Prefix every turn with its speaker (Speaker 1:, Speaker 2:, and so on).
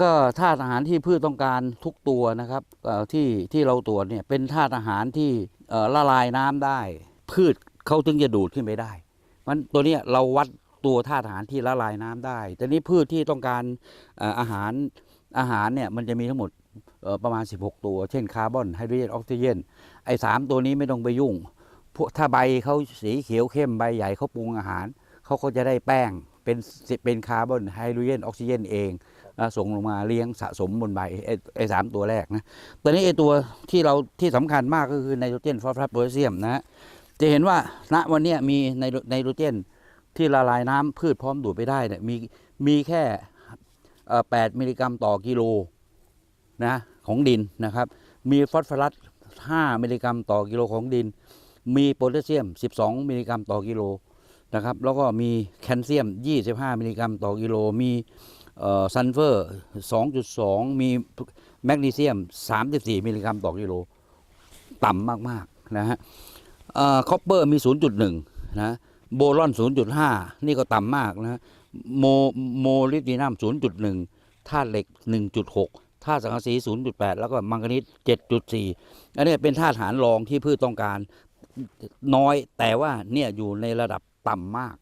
Speaker 1: ก็ธาตุอาหารที่พืชต้องการทุกตัวนะครับที่ที่เราตรวจเนี่ยเป็นธาตุอาหารที่ละลายน้ำได้ พืชเขาถึงจะดูดขึ้นไปได้ มันตัวนี้เราวัดตัวธาตุอาหารที่ละลายน้ำได้ แต่นี้พืชที่ต้องการอาหารอาหารเนี่ยมันจะมีทั้งหมดประมาณ 16 ตัว เช่นคาร์บอนไฮโดรเจนออกซิเจนไอ้สามตัวนี้ไม่ต้องไปยุ่งพวกถ้าใบเขาสีเขียวเข้มใบใหญ่เขาปรุงอาหารเขาก็จะได้แป้งเป็นเป็นคาร์บอนไฮโดรเจนออกซิเจนเอง ส่งลงมาเลี้ยงสะสมบนใบไอ้สามตัวแรกนะตอนนี้ไอ้ตัวที่เราที่สำคัญมากก็คือไนโตรเจนฟอสฟอรัสโพแทสเซียมนะฮะจะเห็นว่าณวันนี้มีไนโตรไนโตรเจนที่ละลายน้ำพืชพร้อมดูดไปได้เนี่ยมีมีแค่เอ่อ8มิลลิกรัมต่อกิโลนะของดินนะครับ มีฟอสฟอรัส 5 มิลลิกรัมต่อกิโลของดิน มีโพแทสเซียม 12 มิลลิกรัมต่อกิโลนะครับ แล้วก็มีแคลเซียม 25 มิลลิกรัมต่อกิโล มี ซัลเฟอร์ 2.2 มีแมกนีเซียม 34 มิลลิกรัมต่อกิโล ต่ำมาก ๆ นะฮะคอปเปอร์มี 0.1 นะโบรอน 0.5 นี่ก็ต่ำมากนะฮะโมโมลิบดีนัม 0.1ธาตุเหล็ก 1.6ธาตุสังกะสี 0.8 แล้วก็มังกานีส7.4 อันนี้เป็นธาตุอาหารรองที่พืชต้องการน้อยแต่ว่าเนี่ยอยู่ในระดับต่ำมาก